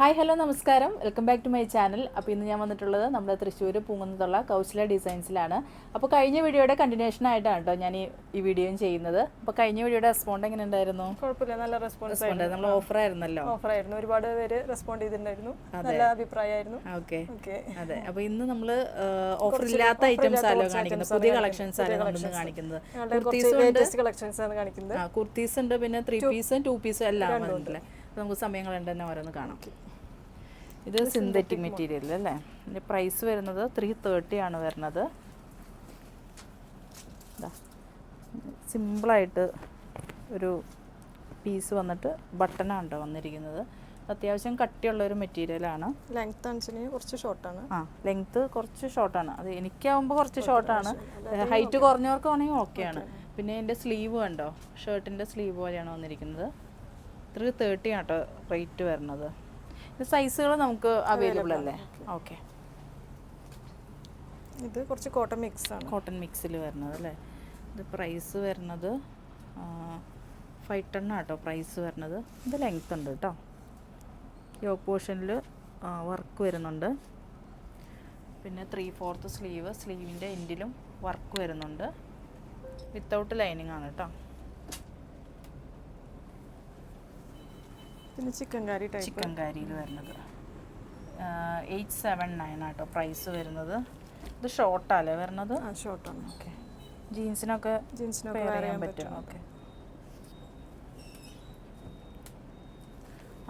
Hi hello നമസ്കാരം. Welcome back to my channel. അപ്പോൾ ഇന്ന് ഞാൻ വന്നിട്ടുള്ളത് നമ്മുടെ തൃശ്ശൂർ പൂങ്കുന്നത്തുള്ള കൗശല ഡിസൈൻസിലാണ്. അപ്പോൾ കഴിഞ്ഞ വീഡിയോയുടെ കണ്ടിന്യൂഷൻ ആയിട്ടാണ് കേട്ടോ ഞാൻ ഈ വീഡിയോയും ചെയ്യുന്നത്. അപ്പോൾ കഴിഞ്ഞ വീഡിയോയുടെ റെസ്പോണ്ട് എങ്ങനെ ഉണ്ടായിരുന്നു? കുഴപ്പമില്ല നല്ല റെസ്പോൺസ് ഉണ്ട് നമ്മൾ ഓഫർ ആയിരുന്നല്ലോ. ഓഫർ ആയിരുന്നു. ഒരുപാട് പേര് റെസ്പോണ്ട് ചെയ്തിട്ടുണ്ടായിരുന്നു. നല്ല അഭിപ്രായമായിരുന്നു. ഓക്കെ. ഓക്കെ. അതെ. അപ്പോൾ ഇന്ന് നമ്മൾ ഓഫർ ഇല്ലാത്ത ഐറ്റംസ് ആണല്ലോ കാണിക്കുന്നത്. പുതിയ കളക്ഷൻസ് ആണ് നമ്മൾ കാണിക്കുന്നത്. കുർത്തീസും ഉണ്ട്. കളക്ഷൻസ് ആണ് കാണിക്കുന്നത്. കുർത്തീസ് ഉണ്ട് പിന്നെ ത്രീ പീസും ടു പീസും എല്ലാം നമുക്ക് സമയങ്ങൾ തന്നെ ഓരോന്ന് കാണാം. ഇത് സിന്തറ്റിക് മെറ്റീരിയൽ അല്ലേ? ഇതിന്റെ പ്രൈസ് വരുന്നത് ത്രീ തേർട്ടി ആണ് വരുന്നത്. സിമ്പിളായിട്ട് ഒരു പീസ് വന്നിട്ട് ബട്ടണാണ് കേട്ടോ വന്നിരിക്കുന്നത്. അത്യാവശ്യം കട്ടിയുള്ള ഒരു മെറ്റീരിയലാണ് ലെങ്ത് അനുസരിച്ച് കുറച്ച് ഷോർട്ടാണ് ആ ലെങ്ത് കുറച്ച് ഷോർട്ടാണ് അത് എനിക്കാവുമ്പോൾ കുറച്ച് ഷോർട്ടാണ് ഹൈറ്റ് കുറഞ്ഞവർക്ക് കുറഞ്ഞവർക്കാണെങ്കിൽ ഓക്കെയാണ് പിന്നെ എന്റെ സ്ലീവ് കണ്ടോ? ഷർട്ടിന്റെ സ്ലീവ് പോലെയാണ് വന്നിരിക്കുന്നത്. ത്രീ തേർട്ടി ആട്ടോ റേറ്റ് വരുന്നത്. സൈസുകൾ നമുക്ക് അവൈലബിൾ അല്ലേ? ഓക്കെ ഇത് കുറച്ച് കോട്ടൺ മിക്സ് ആണ്. കോട്ടൺ മിക്സിൽ വരുന്നത് അല്ലേ? ഇത് പ്രൈസ് വരുന്നത് ഫൈവ് ടെൺ ആട്ടോ പ്രൈസ് വരുന്നത്. ഇത് ലെങ്ത് ഉണ്ട് കേട്ടോ യോഗ പോർഷനിൽ വർക്ക് വരുന്നുണ്ട്. പിന്നെ ത്രീ ഫോർത്ത് സ്ലീവ് സ്ലീവിന്റെ എൻഡിലും വർക്ക് വരുന്നുണ്ട്. വിത്തൗട്ട് ലൈനിങ് ആണ് കേട്ടോ പിന്നെ ചിക്കൻ ടൈപ്പ് ചിക്കൻ കാരിയിൽ വരുന്നത് എയ്റ്റ് സെവൻ നയൻ ആട്ടോ പ്രൈസ് വരുന്നത്. ഇത് ഷോർട്ടല്ലേ വരുന്നത്? ഷോർട്ടാണ് ഓക്കെ ജീൻസിനൊക്കെ ജീൻസിനൊക്കെ പറയാൻ പറ്റും. ഓക്കെ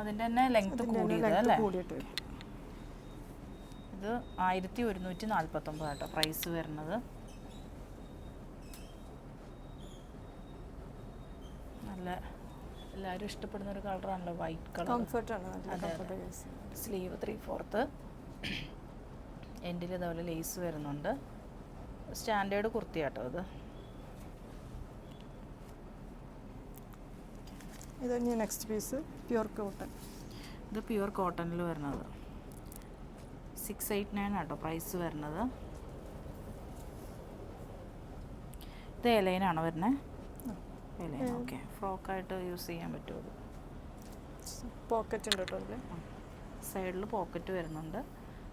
അതിന്റെ തന്നെ ലെങ്ത് കൂടിയത് അല്ലേ? ഇത് ആയിരത്തി ഒരുന്നൂറ്റി നാൽപ്പത്തൊമ്പത് ആട്ടോ പ്രൈസ് വരുന്നത്. നല്ല എല്ലാവരും ഇഷ്ടപ്പെടുന്ന ഒരു കളറാണല്ലോ വൈറ്റ് കളർ. കംഫർട്ടാണ് സ്ലീവ് ത്രീ ഫോർത്ത് എൻഡിൽ ഇതുപോലെ ലേസ് വരുന്നുണ്ട്. സ്റ്റാൻഡേർഡ് കുർത്തിയാട്ടോ ഇത് ഇത് നെക്സ്റ്റ് പീസ് പ്യുർ കോട്ടൺ ഇത് പ്യൂർ കോട്ടണിൽ വരുന്നത്. സിക്സ് എയ്റ്റ് നയൻ ആട്ടോ പ്രൈസ് വരുന്നത്. ഇത് എലൈനാണോ വരുന്നത് എലൈൻ ഓക്കെ. ഫ്രോക്കായിട്ട് യൂസ് ചെയ്യാൻ പറ്റുമോ? പോക്കറ്റ് ഉണ്ട് കേട്ടോ അതിൽ സൈഡിൽ പോക്കറ്റ് വരുന്നുണ്ട്.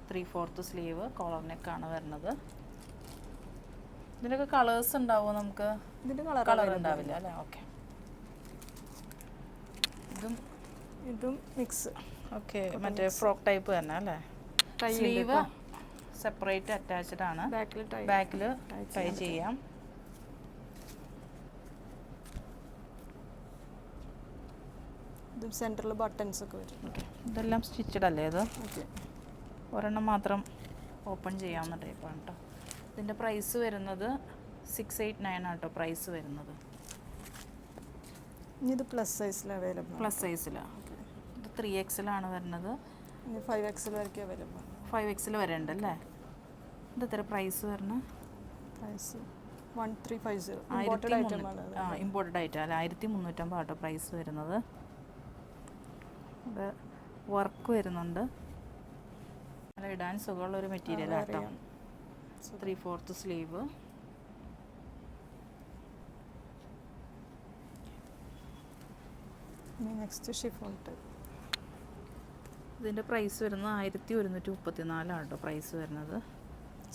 ത്രീ ഫോർത്ത് സ്ലീവ് കോളർ നെക്കാണ് വരുന്നത്. ഇതിലൊക്കെ കളേഴ്സ് ഉണ്ടാവുമോ നമുക്ക്? ഇതിന്റെ കളർ കളർ ഉണ്ടാവില്ല അല്ലേ? ഓക്കെ. ഇതും ഇതും മിക്സ്. ഓക്കെ. മറ്റേ ഫ്രോക്ക് ടൈപ്പ് തന്നെ അല്ലേ? സ്ലീവ് സെപ്പറേറ്റ് അറ്റാച്ച്ഡ് ആണ്. ബാക്കിൽ ടൈ ബാക്കിൽ ടൈ ചെയ്യാം. സെന്ററിൽ ബട്ടൺസ് ഒക്കെ വരും. ഇതെല്ലാം സ്റ്റിച്ചഡ് അല്ലേ ഇത്? ഒരെണ്ണം മാത്രം ഓപ്പൺ ചെയ്യാവുന്ന ടൈപ്പാണ് കേട്ടോ. ഇതിന്റെ പ്രൈസ് വരുന്നത് സിക്സ് എയ്റ്റ് നയൻ ആട്ടോ പ്രൈസ് വരുന്നത്. ഇനി ഇത് പ്ലസ് സൈസിൽ അവൈലബിൾ പ്ലസ് സൈസിലാണ് ഇത് ത്രീ എക്സിലാണ് വരുന്നത്. ഇനി ഫൈവ് എക്സിൽ വരയ്ക്ക് അവൈലബിൾ ഫൈവ് എക്സിൽ വരേണ്ട അല്ലേ? ഇത് എത്ര പ്രൈസ് വരണം? Price one three five zero ആയിരത്തി ഇമ്പോർട്ടഡ് ഐറ്റം ആണ് ആ ഇമ്പോർട്ടഡ് ഐറ്റം അല്ല? ആയിരത്തി മുന്നൂറ്റമ്പത് ആട്ടോ പ്രൈസ് വരുന്നത്. ഇത് വർക്ക് വരുന്നുണ്ട്. നല്ല ഇടാൻ സുഖമുള്ള ഒരു മെറ്റീരിയൽ ആട്ടോ. ത്രീ ഫോർത്ത് സ്ലീവ് നെക്സ്റ്റ് ഷിഫോൾട്ട് ഇതിന്റെ പ്രൈസ് വരുന്നത് ആയിരത്തി ഒരുന്നൂറ്റി മുപ്പത്തി നാലാണ് കേട്ടോ പ്രൈസ് വരുന്നത്.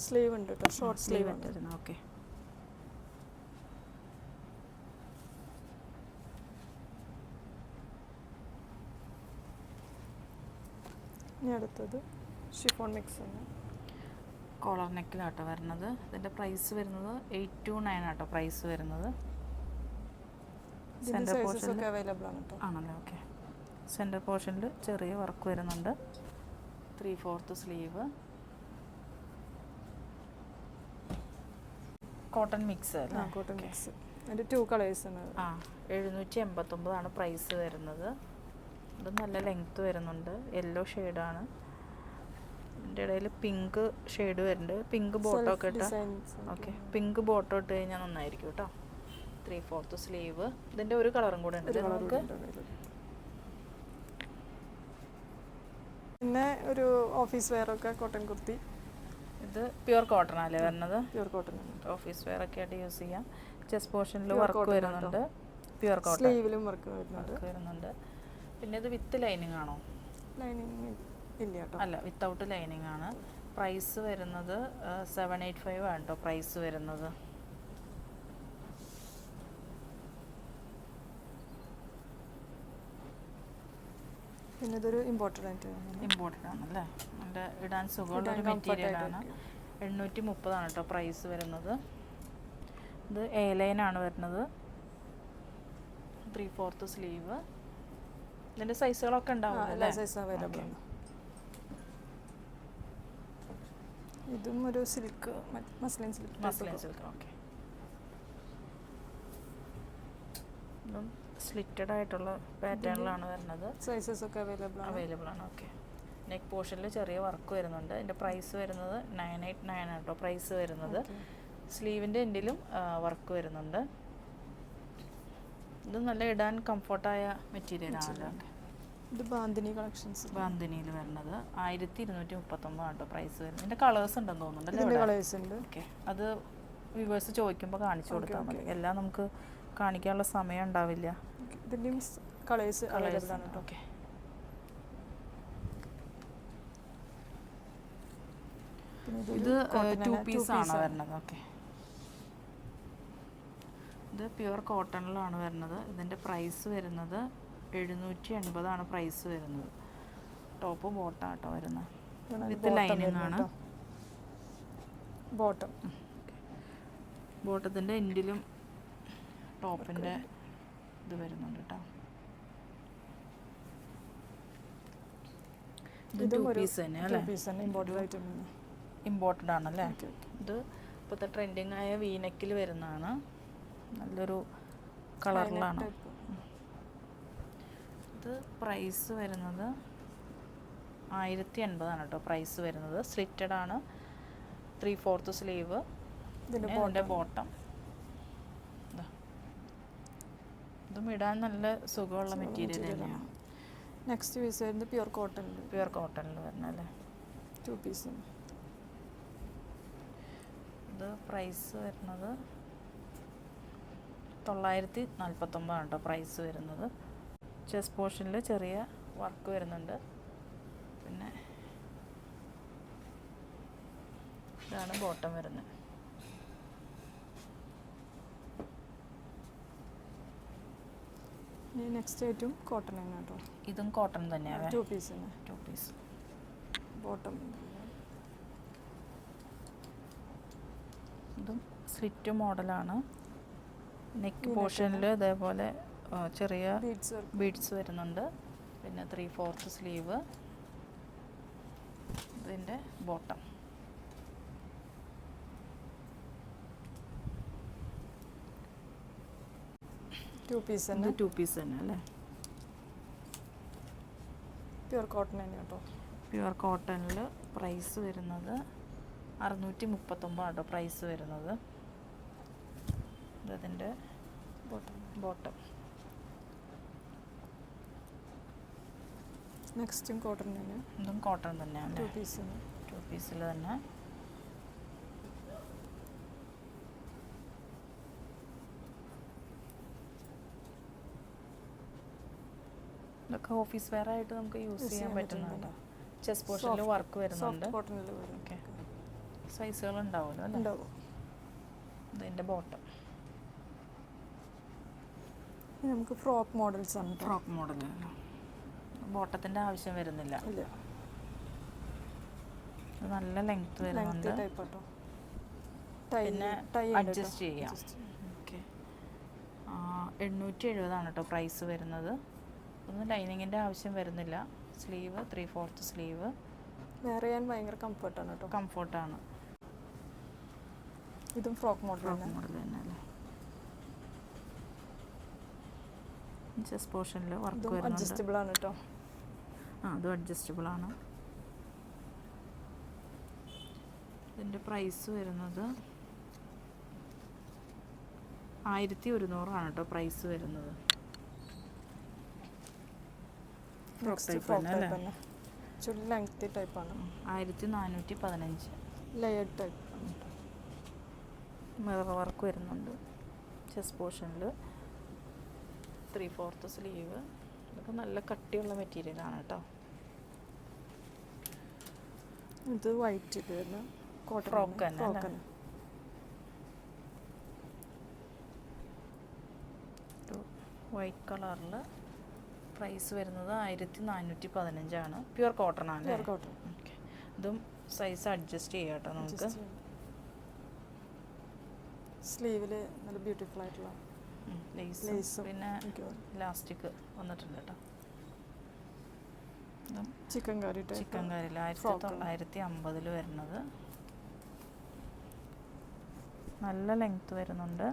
സ്ലീവ് ഉണ്ട് കേട്ടോ ഷോർട്ട് സ്ലീവ് ഉണ്ട്. ഓക്കെ ഇനി അടുത്തത് ഷിഫോൺ മിക്സ് ആണ്. കോളർ നെക്കിലാട്ടോ വരുന്നത് ഇതിന്റെ പ്രൈസ് വരുന്നത് എയ്റ്റ് ടു നയൻ ആട്ടോ പ്രൈസ് വരുന്നത്. സെന്റർ പോർഷൻ പോർഷനിൽ അവൈലബിൾ ആണ് കേട്ടോ ആണല്ലേ ഓക്കെ സെന്റർ പോർഷനിൽ ചെറിയ വർക്ക് വരുന്നുണ്ട്. Three fourth sleeve cotton mix അല്ലേ? കോട്ടൺ മിക്സ് അതിന്റെ ടു കളേഴ്സ് ആണ്. ആ എഴുന്നൂറ്റി എൺപത്തൊമ്പതാണ് പ്രൈസ് വരുന്നത്. ഇത് നല്ല ലെങ്ത്ത് വരുന്നുണ്ട്. യെല്ലോ ഷെയ്ഡാണ് ഇതിന്റെ ഇടയിൽ പിങ്ക് ഷെയ്ഡ് വരുന്നുണ്ട്. പിങ്ക് ബോട്ടോ ഒക്കെ ഇട്ടാൽ ഓക്കെ പിങ്ക് ബോട്ടോ ഇട്ട് കഴിഞ്ഞാൽ നന്നായിരിക്കും കേട്ടോ. ത്രീ ഫോർത്ത് സ്ലീവ് ഇതിന്റെ ഒരു കളറും കൂടെ ഉണ്ട് നമുക്ക്? പിന്നെ ഒരു ഓഫീസ് വെയർ ഒക്കെ കോട്ടൺ കുർത്തി. ഇത് പ്യുവർ കോട്ടൺ അല്ലേ വരുന്നത്? പ്യൂർ കോട്ടൺ ഓഫീസ് വെയർ ഒക്കെ ആയിട്ട് യൂസ് ചെയ്യാം. ചെസ്റ്റ് പോർഷനിൽ വർക്ക് വരുന്നുണ്ട്. പ്യുവർ കോട്ടൺ സ്ലീവിലും വർക്ക് വരുന്നുണ്ട്. വർക്ക് വരുന്നുണ്ട്. പിന്നെ ഇത് വിത്ത് ലൈനിങ് ആണോ? ലൈനിങ് ഇല്ല കേട്ടോ. അല്ല വിത്തൗട്ട് ലൈനിങ് ആണ്. പ്രൈസ് വരുന്നത് സെവൻ എയ്റ്റ് ഫൈവ് ആണ് കേട്ടോ പ്രൈസ് വരുന്നത്. പിന്നെ ഇതൊരു ഇമ്പോർട്ടന്റ് ആയിട്ട് ഇമ്പോർട്ടന്റ് ആണല്ലേ നല്ല ഇടാൻ സുഖമുള്ള ഒരു മെറ്റീരിയലാണ്. എണ്ണൂറ്റി മുപ്പതാണ് കേട്ടോ പ്രൈസ് വരുന്നത്. ഇത് എ ലൈനാണ് വരുന്നത്. ത്രീ ഫോർത്ത് സ്ലീവ് ഇതിന്റെ സൈസുകളൊക്കെ ഉണ്ടാവും എല്ലാ സൈസും അവൈലബിൾ ആണ് ഇതും ഒരു silk muslin silk muslin silk okay slitted ആയിട്ടുള്ള പാറ്റേണിലാണ് വരുന്നത്. സൈസസ് ഒക്കെ അവൈലബിൾ ആണ്. അവൈലബിൾ ആണ് ഓക്കെ നെക്ക് പോർഷനിൽ ചെറിയ വർക്ക് വരുന്നുണ്ട്. അതിന്റെ പ്രൈസ് വരുന്നത് നയൻ എയ്റ്റ് നയൻ ആണ് കേട്ടോ പ്രൈസ് വരുന്നത്. സ്ലീവിന്റെ എൻഡിലും വർക്ക് വരുന്നുണ്ട്. ഇത് നല്ല ഇടാൻ കംഫർട്ടായ മെറ്റീരിയലാണ് ഇത് ബാന്തിനി കളക്ഷൻസ് ബാന്തിനിയിൽ വരുന്നത്. ആയിരത്തി ഇരുന്നൂറ്റി മുപ്പത്തൊമ്പത് ആട്ടോ പ്രൈസ് വരുന്നത്. ഇതിന്റെ കളേഴ്സ് ഉണ്ടെന്ന് തോന്നുന്നുണ്ട് ഇതിന്റെ കളേഴ്സ് ഉണ്ട്. ഓക്കെ അത് വ്യൂവേഴ്സ് ചോദിക്കുമ്പോൾ കാണിച്ചു കൊടുക്കാം കൊടുത്താൽ മതി. എല്ലാം നമുക്ക് കാണിക്കാനുള്ള സമയം ഉണ്ടാവില്ല. കളേഴ്സ് ഓക്കെ ഇത് ടു പീസ് ആണ്. വരുന്നത്. ഓക്കെ ഇത് പ്യുവർ കോട്ടണിലാണ് വരുന്നത്. ഇതിന്റെ പ്രൈസ് വരുന്നത് എഴുന്നൂറ്റി എൺപതാണ് പ്രൈസ് വരുന്നത്. ടോപ്പ് ബോട്ടം ആട്ടോ വരുന്നത് വിത്ത് ലൈനിങ് ആണ്. ബോട്ടം. ബോട്ടത്തിന്റെ എൻഡിലും ടോപ്പിന്റെ ഇത് വരുന്നുണ്ട് കേട്ടോ ഇമ്പോർട്ടഡ് ആണല്ലേ. ഇത് ഇപ്പോഴത്തെ ട്രെൻഡിങ് ആയ വീനക്കിൽ വരുന്നതാണ്. നല്ലൊരു കളറിലാണ്. ഇത് പ്രൈസ് വരുന്നത് ആയിരത്തി എൺപതാണ് കേട്ടോ പ്രൈസ് വരുന്നത്. സ്ലിറ്റഡ് ആണ്. ത്രീ ഫോർത്ത് സ്ലീവ് ഇതിന്റെ. ബോട്ടം ഇതും ഇടാൻ നല്ല സുഖമുള്ള മെറ്റീരിയൽ തന്നെയാണ്. നെക്സ്റ്റ് പീസ് വരുന്നത് പ്യുർ കോട്ടണിൽ പ്യുവർ കോട്ടണിൽ വരുന്ന അല്ലേ? ടു പീസ് ഇത് പ്രൈസ് വരുന്നത് തൊള്ളായിരത്തി നാൽപ്പത്തൊമ്പതാണ് കേട്ടോ പ്രൈസ് വരുന്നത്. ചെസ് പോർഷനിൽ ചെറിയ വർക്ക് വരുന്നുണ്ട്. പിന്നെ ഇതാണ് ബോട്ടം വരുന്നത്. നെക്സ്റ്റ് ഏറ്റവും കോട്ടൺ തന്നെ കേട്ടോ. ഇതും കോട്ടൺ തന്നെയാണ് ടു പീസ് തന്നെ ടു പീസ് ബോട്ടം ഇതും സ്ലിറ്റ് മോഡലാണ് നെക്ക് പോർഷനിൽ ഇതേപോലെ ചെറിയ ബീഡ്സ് വരുന്നുണ്ട്. പിന്നെ ത്രീ ഫോർത്ത് സ്ലീവ് ഇതിന്റെ ബോട്ടം ടു പീസ് തന്നെ? ടു പീസ് തന്നെ അല്ലേ? പ്യുർ കോട്ടൺ തന്നെ കേട്ടോ. പ്യുവർ കോട്ടണിൽ പ്രൈസ് വരുന്നത് അറുന്നൂറ്റി മുപ്പത്തൊമ്പതാണ് കേട്ടോ പ്രൈസ് വരുന്നത്. ഇതിന്റെ ബോട്ടം ബോട്ടം നെക്സ്റ്റും കോട്ടൺ തന്നെ ഇതും കോട്ടൺ തന്നെയാണ് ടു പീസ് ടു പീസിൽ തന്നെ. ഇതൊക്കെ ഓഫീസ് വെയർ ആയിട്ട് നമുക്ക് യൂസ് ചെയ്യാൻ പറ്റുന്നുണ്ട്. ചെസ് പോർഷനിൽ വർക്ക് വരുന്നുണ്ട്. സൈസുകൾ ഉണ്ടാവുമല്ലോ ഉണ്ടാവും. ഇതിന്റെ ബോട്ടം നമുക്ക് ഫ്രോക്ക് മോഡൽസ് ആണ് ഫ്രോക്ക് മോഡൽ. ബോട്ടത്തിന്റെ ആവശ്യം വരുന്നില്ല. ഇല്ല. നല്ല ലെങ്ത് വരുന്നുണ്ട്. പിന്നെ adjust ചെയ്യാം. ഓക്കെ എണ്ണൂറ്റി എഴുപതാണ് കേട്ടോ പ്രൈസ് വരുന്നത്. ഒന്നും ലൈനിങ്ങിന്റെ ആവശ്യം വരുന്നില്ല. സ്ലീവ് ത്രീ ഫോർത്ത് സ്ലീവ് വേറെ ഞാൻ ഭയങ്കര കംഫർട്ടാണ് കേട്ടോ കംഫർട്ടാണ് ഇതും ഫ്രോക്ക് മോഡൽ ഫ്രോക്ക് മോഡൽ തന്നെ അല്ലേ ചെസ് പോർഷനിൽ വർക്ക് വരുന്നുണ്ട്. അഡ്ജസ്റ്റബിൾ ആണ് കേട്ടോ ആ അതും അഡ്ജസ്റ്റബിൾ ആണ്. ഇതിന്റെ പ്രൈസ് വരുന്നത് ആയിരത്തി ഒരുന്നൂറാണ് കേട്ടോ പ്രൈസ് വരുന്നത്. ചുള്ളി ലെങ്തി ആയിരത്തി നാനൂറ്റി പതിനഞ്ച് ലെയർ ടൈപ്പ് മിറർ വർക്ക് വരുന്നുണ്ട്. ചെസ് പോർഷനിൽ ത്രീ ഫോർത്ത് സ്ലീവ് ഇതൊക്കെ നല്ല കട്ടിയുള്ള മെറ്റീരിയലാണ് കേട്ടോ. ഇത് വൈറ്റ് ഇത് കോട്ടൺ ഫ്രോക്ക് വൈറ്റ് കളറിൽ പ്രൈസ് വരുന്നത് ആയിരത്തി നാനൂറ്റി പതിനഞ്ചാണ് പ്യുവർ കോട്ടൺ ആണ് പ്യുവർ കോട്ടൺ ഓക്കെ ഇതും സൈസ് അഡ്ജസ്റ്റ് ചെയ്യാം കേട്ടോ നമുക്ക്. സ്ലീവിൽ നല്ല ബ്യൂട്ടിഫുൾ ആയിട്ടുള്ള ലേസ്. പിന്നെ ഇലാസ്റ്റിക് വന്നിട്ടുണ്ട് കേട്ടോ. ചിക്കൻ കറി ചിക്കൻ കറിയിൽ ആയിരത്തി. തൊള്ളായിരത്തി അമ്പതിൽ വരുന്നത്. നല്ല ലെങ്ത് വരുന്നുണ്ട്.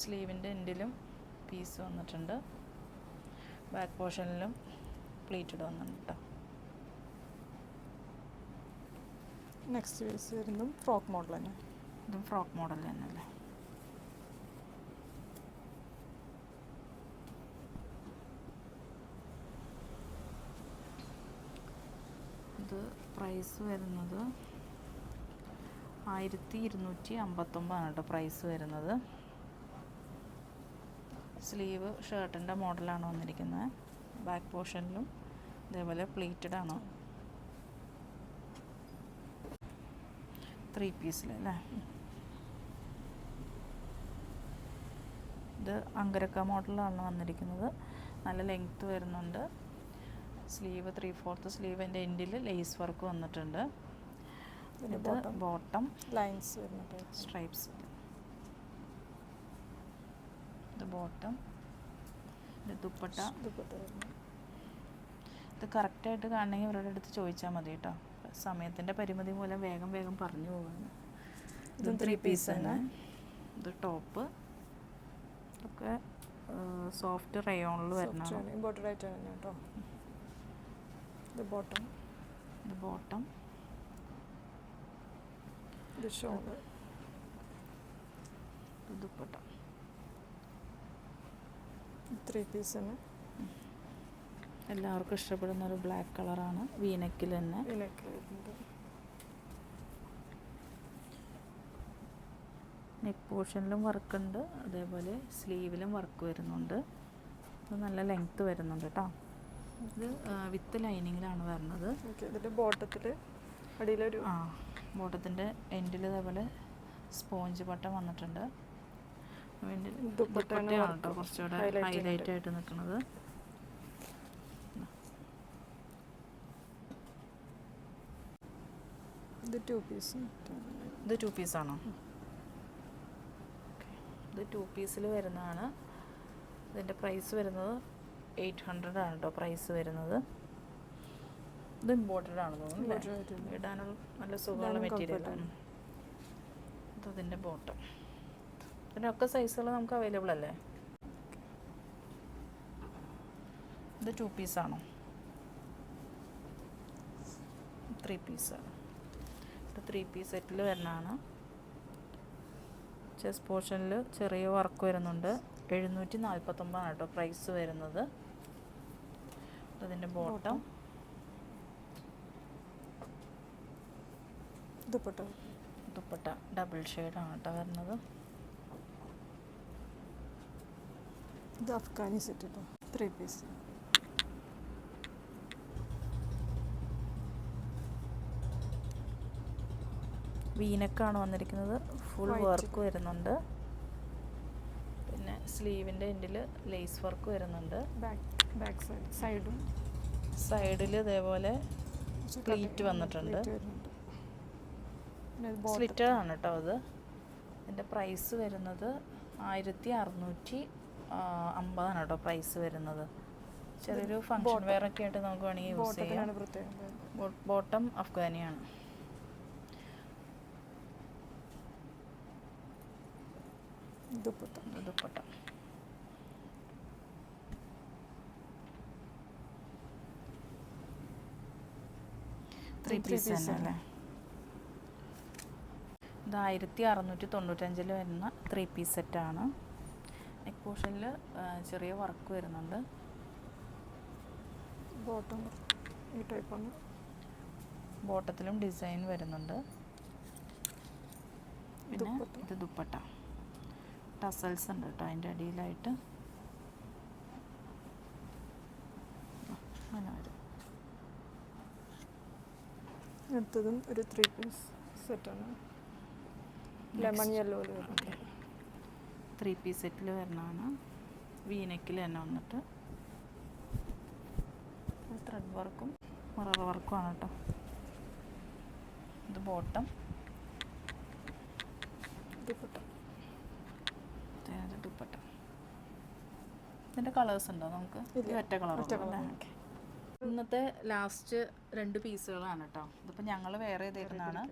സ്ലീവിന്റെ എൻഡിലും പീസ് വന്നിട്ടുണ്ട്. ബാക്ക് പോർഷനിലും പ്ലീറ്റഡ് വന്നിട്ടുണ്ട് കേട്ടോ. നെക്സ്റ്റ് പീസ് വരുന്നതും ഫ്രോക്ക് മോഡൽ തന്നെ. ഇതും ഫ്രോക്ക് മോഡൽ തന്നെയല്ലേ? ഇത് പ്രൈസ് വരുന്നത് ആയിരത്തി ഇരുന്നൂറ്റി അമ്പത്തൊമ്പതാണ് കേട്ടോ പ്രൈസ് വരുന്നത് സ്ലീവ് ഷർട്ടിന്റെ മോഡലാണ് വന്നിരിക്കുന്നത്. ബാക്ക് പോർഷനിലും ഇതേപോലെ പ്ലീറ്റഡ് ആണ്. ത്രീ പീസിൽ അല്ലേ ഇത് അങ്കരക്ക മോഡലാണ് വന്നിരിക്കുന്നത്. നല്ല ലെങ്ത്ത് വരുന്നുണ്ട്. സ്ലീവ് ത്രീ ഫോർത്ത് സ്ലീവിന്റെ എൻഡിൽ ലേസ് വർക്ക് വന്നിട്ടുണ്ട്. ഇത് ബോട്ടം ലൈൻസ് വരുന്നുണ്ട്. സ്ട്രൈപ്സ് ഇത് ബോട്ടം ഇത് ദുപ്പട്ട. ദുപ്പട്ട ഇത് കറക്റ്റായിട്ട് കാണണമെങ്കിൽ ഇവരുടെ അടുത്ത് ചോദിച്ചാൽ മതി കേട്ടോ. സമയത്തിന്റെ പരിമിതി മൂലം വേഗം വേഗം പറഞ്ഞു പോവാണ്. ഇത് ത്രീ പീസ് തന്നെ. ഇത് ടോപ്പ് ഒക്കെ സോഫ്റ്റ് റയോണിൽ വരണം. ഇമ്പോർട്ടഡ് ആയിട്ടാണ് കേട്ടോ. ഇത് ബോട്ടം ഇത് ബോട്ടം ഇത് ഷോൾ ദുപ്പട്ട. ത്രീ പീസ് തന്നെ എല്ലാവർക്കും ഇഷ്ടപ്പെടുന്ന ഒരു ബ്ലാക്ക് കളറാണ് വീനക്കിൽ തന്നെ. നെക്ക് പോർഷനിലും വർക്ക് ഉണ്ട്. അതേപോലെ സ്ലീവിലും വർക്ക് വരുന്നുണ്ട്. ഇത് നല്ല ലെങ്ത് വരുന്നുണ്ട് കേട്ടോ ഇത് വിത്ത് ലൈനിങ്ങിലാണ് വരുന്നത്. ഇതിന്റെ ബോട്ടത്തിൽ അടിയിലൊരു ആ ബോട്ടത്തിന്റെ എൻഡിൽ ഇതേപോലെ സ്പോഞ്ച് ബട്ടൺ വന്നിട്ടുണ്ട്. ദുപ്പട്ടയാണ് കേട്ടോ കുറച്ചുകൂടെ ഹൈലൈറ്റ് ആയിട്ട് നിൽക്കുന്നത്. ഇത് ടു പീസ് ഇത് ടു പീസാണോ ഇത് ടു പീസിൽ വരുന്നതാണ്. ഇതിന്റെ പ്രൈസ് വരുന്നത് എയ്റ്റ് ഹൺഡ്രഡ് ആണ് കേട്ടോ പ്രൈസ് വരുന്നത്. ഇത് ഇമ്പോർട്ടഡ് ആണ് തോന്നുന്നു? ഇടാനുള്ള നല്ല സുഖമുള്ള മെറ്റീരിയലാണ്. ഇത് അതിന്റെ ബോട്ടം ഇതിനൊക്കെ സൈസുകൾ നമുക്ക് അവൈലബിൾ അല്ലേ? ഇത് ടു പീസാണോ ത്രീ പീസാണ് ഇത് ത്രീ പീസ് സെറ്റിൽ വരുന്നതാണ്. ചെസ് പോർഷനിൽ ചെറിയ വർക്ക് വരുന്നുണ്ട്. എഴുന്നൂറ്റി നാൽപ്പത്തൊമ്പതാണ് കേട്ടോ പ്രൈസ് വരുന്നത്. അതിന്റെ ബോട്ടം ദുപ്പട്ട. ദുപ്പട്ട ഡബിൾ ഷെയ്ഡാണ് കേട്ടോ വരുന്നത്. ഇത് അഫ്ഗാനി സെറ്റ് കേട്ടോ ത്രീ പീസ് വീനക്കാണ് വന്നിരിക്കുന്നത്. ഫുൾ വർക്ക് വരുന്നുണ്ട്. പിന്നെ സ്ലീവിന്റെ എൻഡിൽ ലേസ് വർക്ക് വരുന്നുണ്ട്. ബാക്ക് സൈഡ് സൈഡും സൈഡിൽ ഇതേപോലെ പ്ലീറ്റ് വന്നിട്ടുണ്ട്. സ്ലിറ്റഡാണ് ആണ് കേട്ടോ അത്. ഇതിന്റെ പ്രൈസ് വരുന്നത് ആയിരത്തി അറുന്നൂറ്റി അമ്പതാണ് കേട്ടോ പ്രൈസ് വരുന്നത്. ചെറിയൊരു ഫങ്ഷൻ bottom. വെയർ ഒക്കെ ആയിട്ട് നമുക്ക് വേണമെങ്കിൽ യൂസ് ചെയ്യാം. ബോട്ടം അഫ്ഗാനിയാണ് ഇത് ദുപ്പട്ട. ത്രീ പീസ് തന്നെ ഇത് ആയിരത്തി അറുന്നൂറ്റി തൊണ്ണൂറ്റഞ്ചിൽ വരുന്ന ത്രീ പീസ് സെറ്റാണ് നെക്ക് പോർഷനിൽ ചെറിയ വർക്ക് വരുന്നുണ്ട്. ബോട്ടം ഈ ബോട്ടത്തിലും ഡിസൈൻ വരുന്നുണ്ട്. പിന്നെ. ഇത് ദുപ്പട്ട. ടസൽസ് ഉണ്ട് കേട്ടോ അതിന്റെ അടിയിലായിട്ട്. അടുത്തതും ഒരു ത്രീ പീസ് സെറ്റാണ് ലെമൺ യെല്ലോ ത്രീ പീസ് സെറ്റിൽ വരണതാണ് വീനക്കിൽ തന്നെ വന്നിട്ട്. ത്രെഡ് വർക്കും മിറർ വർക്കുമാണ് കേട്ടോ. ഇത് ബോട്ടം ഇത് ബോട്ടം ദുപ്പട്ട ഇതിന്റെ കളേഴ്സ് ഉണ്ടോ നമുക്ക്. ഈ ഒറ്റ കളർ ഇന്നത്തെ ലാസ്റ്റ് രണ്ട് പീസുകളാണ് കേട്ടോ ഇതിപ്പോൾ ഞങ്ങൾ വേറെ ചെയ്തേക്കുന്നതാണ്.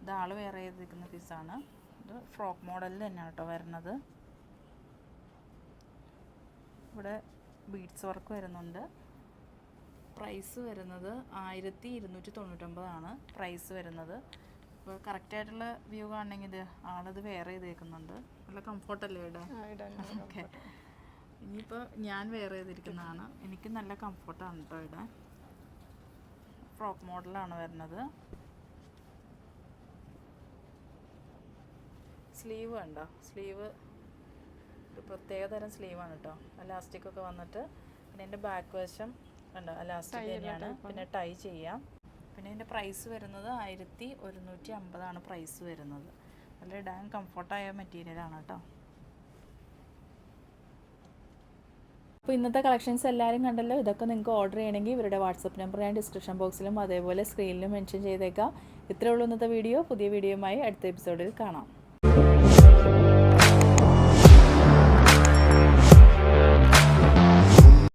ഇത് ആൾ വേറെ ചെയ്തിരിക്കുന്ന പീസാണ് ഇത് ഫ്രോക്ക് മോഡലിൽ തന്നെയാണ് കേട്ടോ വരുന്നത്. ഇവിടെ ബീഡ്സ് വർക്ക് വരുന്നുണ്ട്. പ്രൈസ് വരുന്നത് ആയിരത്തി ഇരുന്നൂറ്റി തൊണ്ണൂറ്റൊമ്പതാണ്. പ്രൈസ് വരുന്നത് ഇപ്പോൾ കറക്റ്റായിട്ടുള്ള വ്യൂ കാണണമെങ്കിൽ ഇത് ആളത് വേറെ ചെയ്തേക്കുന്നുണ്ട്. നല്ല കംഫർട്ടല്ലേ ഇവിടെ? ഓക്കെ ഇനിയിപ്പോൾ ഞാൻ വേറെ ചെയ്തിരിക്കുന്നതാണ്. എനിക്ക് നല്ല കംഫർട്ടാണ് കേട്ടോ ഇടാൻ ഫ്രോക്ക് മോഡലാണ് വരുന്നത്. സ്ലീവ് കണ്ടോ? സ്ലീവ് ഒരു പ്രത്യേക തരം സ്ലീവാണ് കേട്ടോ അലാസ്റ്റിക് ഒക്കെ വന്നിട്ട് പിന്നെ എന്റെ ബാക്ക് വശം കണ്ടോ? അലാസ്റ്റിക് തന്നെയാണ്. പിന്നെ ടൈ ചെയ്യാം. പിന്നെ ഇതിന്റെ പ്രൈസ് വരുന്നത് ആയിരത്തി ഒരുന്നൂറ്റി അമ്പതാണ് പ്രൈസ് വരുന്നത്. നല്ല ഇടാൻ കംഫർട്ടായ മെറ്റീരിയലാണ് കേട്ടോ. അപ്പോൾ ഇന്നത്തെ കളക്ഷൻസ് എല്ലാവരും കണ്ടല്ലോ? ഇതൊക്കെ നിങ്ങൾക്ക് ഓർഡർ ചെയ്യണമെങ്കിൽ ഇവരുടെ വാട്സപ്പ് നമ്പർ ഞാൻ ഡിസ്ക്രിപ്ഷൻ ബോക്സിലും അതേപോലെ സ്ക്രീനിലും മെൻഷൻ ചെയ്തേക്കാം. ഇത്രയേ ഉള്ളൂ ഇന്നത്തെ വീഡിയോ പുതിയ വീഡിയോയുമായി അടുത്ത എപ്പിസോഡിൽ കാണാം.